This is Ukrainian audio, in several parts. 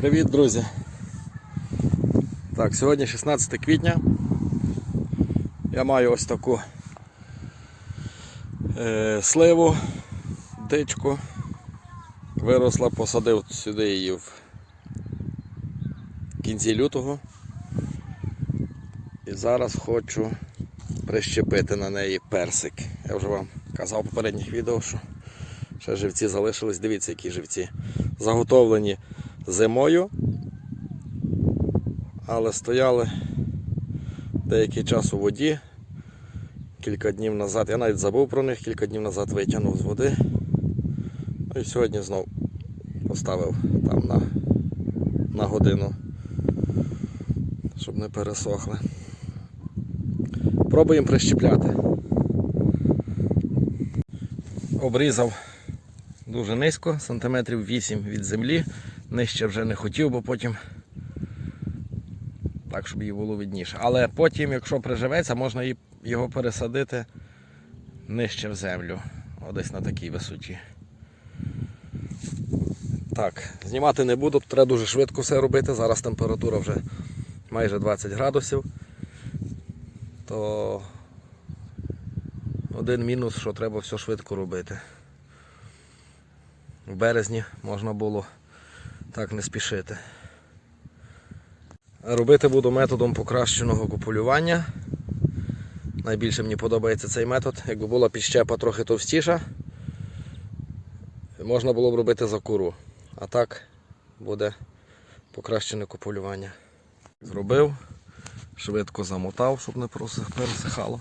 Привіт, друзі! Так, сьогодні 16 квітня. Я маю ось таку е, сливу, дичку. Виросла, посадив сюди її в кінці лютого. І зараз хочу прищепити на неї персик. Я вже вам казав в попередніх відео, що ще живці залишились. Дивіться, які живці. Заготовлені зимою, але стояли деякий час у воді. Кілька днів назад, я навіть забув про них, кілька днів назад витягнув з води. Ну і сьогодні знов поставив там на, на годину, щоб не пересохли. Пробуємо прищепляти. Обрізав дуже низько, сантиметрів 8 від землі. Нижче вже не хотів, бо потім так, щоб їй було видніше. Але потім, якщо приживеться, можна його пересадити нижче в землю. Десь на такій висоті. Так, знімати не буду, треба дуже швидко все робити. Зараз температура вже майже 20 градусів. То один мінус, що треба все швидко робити. В березні можна було так не спішити. Робити буду методом покращеного купулювання. Найбільше мені подобається цей метод. Якби була підщепа трохи товстіша, можна було б робити за куру. А так буде покращене купулювання. Зробив, швидко замотав, щоб не пересихало.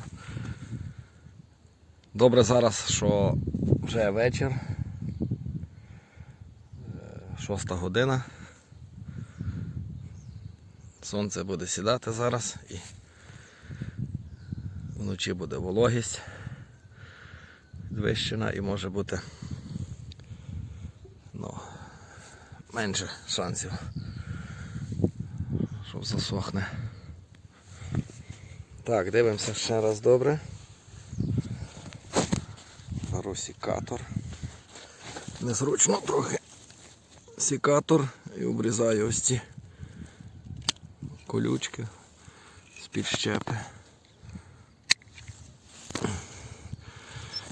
Добре зараз, що вже вечір. Шоста година. Сонце буде сідати зараз і вночі буде вологість підвищена і може бути ну, менше шансів, що засохне. Так, дивимося ще раз добре. Беру сікатор. Незручно трохи сікатор і обрізаю ось ці колючки з-під щепи.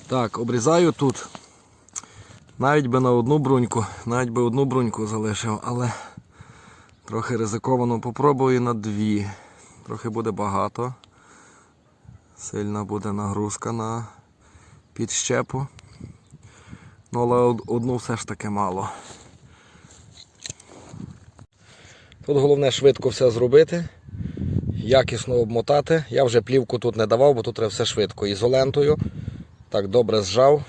Так, обрізаю тут. Навіть би на одну бруньку, навіть би одну бруньку залишив, але трохи ризиковано попробую на дві. Трохи буде багато. Сильна буде нагрузка на підщепу. Ну, але одну все ж таки мало. Тут головне швидко все зробити, якісно обмотати. Я вже плівку тут не давав, бо тут треба все швидко. Ізолентою. Так добре зжав.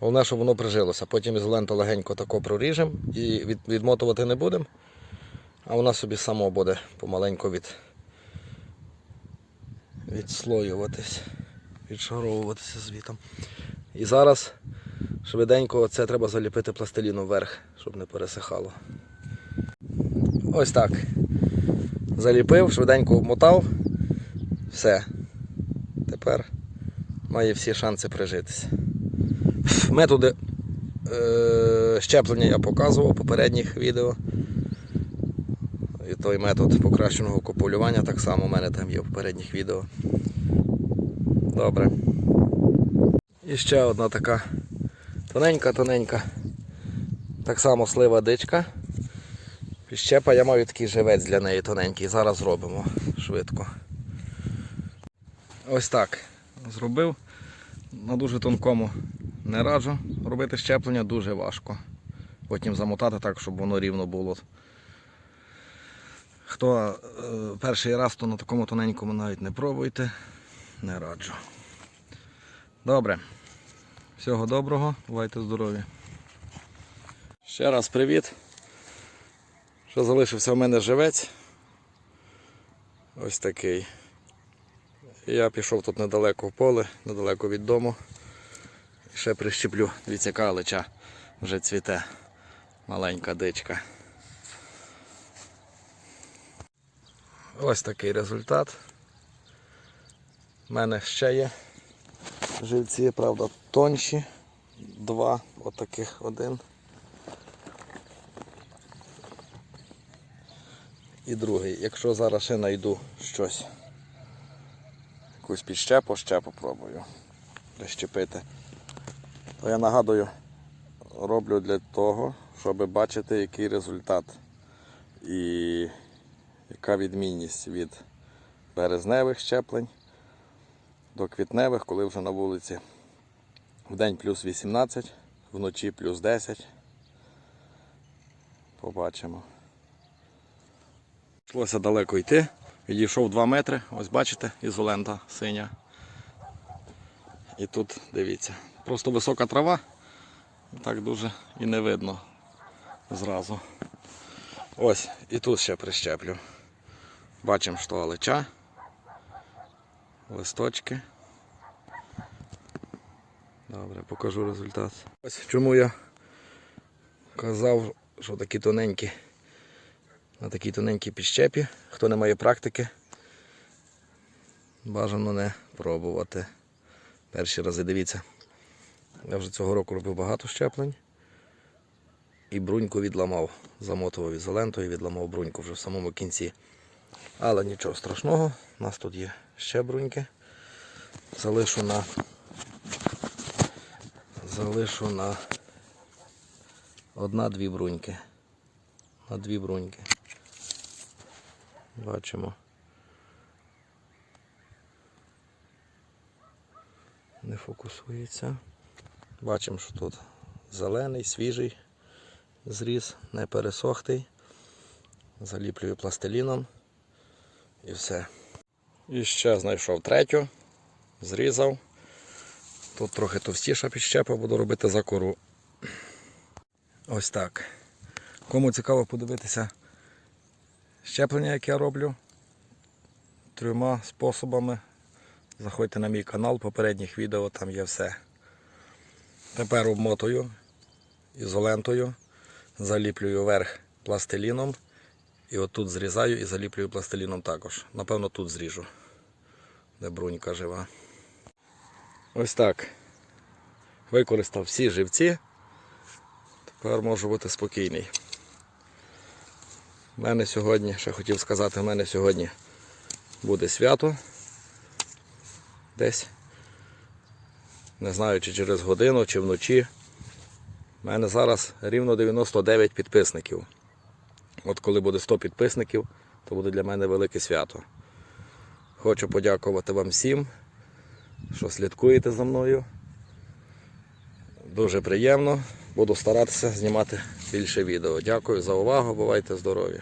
Головне, щоб воно прижилося. Потім ізоленту легенько тако проріжемо і від, відмотувати не будемо. А воно собі само буде помаленьку від, відслоюватись, відшаровуватися звітом. І зараз швиденько це треба заліпити пластиліном вверх, щоб не пересихало. Ось так. Заліпив, швиденько обмотав. Все. Тепер має всі шанси прижитися. Методи е, щеплення я показував в попередніх відео. І той метод покращеного копулювання так само у мене там є в попередніх відео. Добре. І ще одна така тоненька-тоненька. Так само слива дичка. Підщепа я маю такий живець для неї тоненький. Зараз зробимо швидко. Ось так. Зробив. На дуже тонкому не раджу. Робити щеплення дуже важко. Потім замотати так, щоб воно рівно було. Хто е, перший раз, то на такому тоненькому навіть не пробуйте. Не раджу. Добре. Всього доброго, бувайте здорові. Ще раз привіт. Що залишився в мене живець. Ось такий. Я пішов тут недалеко в поле, недалеко від дому. Ще прищеплю. Дивіться, яка вже цвіте. Маленька дичка. Ось такий результат. У мене ще є живці, правда, тонші. Два, отаких один. І другий. Якщо зараз ще знайду щось, якусь підщепу, ще попробую прищепити. То я нагадую, роблю для того, щоб бачити, який результат і яка відмінність від березневих щеплень до квітневих, коли вже на вулиці в день плюс 18, вночі плюс 10. Побачимо. Йшлося далеко йти. Відійшов 2 метри. Ось бачите, ізолента синя. І тут дивіться. Просто висока трава. Так дуже і не видно зразу. Ось, і тут ще прищеплю. Бачимо, що алеча, листочки. Добре, покажу результат. Ось чому я казав, що такі тоненькі, на такій тоненькій підщепі, хто не має практики, бажано не пробувати. Перші рази дивіться. Я вже цього року робив багато щеплень. І бруньку відламав. Замотував ізолентою, відламав бруньку вже в самому кінці. Але нічого страшного, у нас тут є ще бруньки. Залишу на залишу на одна-дві бруньки. На дві бруньки. Бачимо. Не фокусується. Бачимо, що тут зелений, свіжий зріз, не пересохтий. Заліплюю пластиліном і все. І ще знайшов третю, зрізав. Тут трохи товстіша підщепа, буду робити за кору. Ось так. Кому цікаво подивитися щеплення, яке я роблю трьома способами. Заходьте на мій канал, попередніх відео там є все. Тепер обмотую ізолентою, заліплюю верх пластиліном і отут зрізаю і заліплюю пластиліном також. Напевно, тут зріжу, де брунька жива. Ось так. Використав всі живці. Тепер можу бути спокійний. У мене сьогодні, ще хотів сказати, у мене сьогодні буде свято. Десь. Не знаю, чи через годину, чи вночі. У мене зараз рівно 99 підписників. От коли буде 100 підписників, то буде для мене велике свято. Хочу подякувати вам всім, що слідкуєте за мною. Дуже приємно. Буду старатися знімати більше відео. Дякую за увагу, бувайте здорові!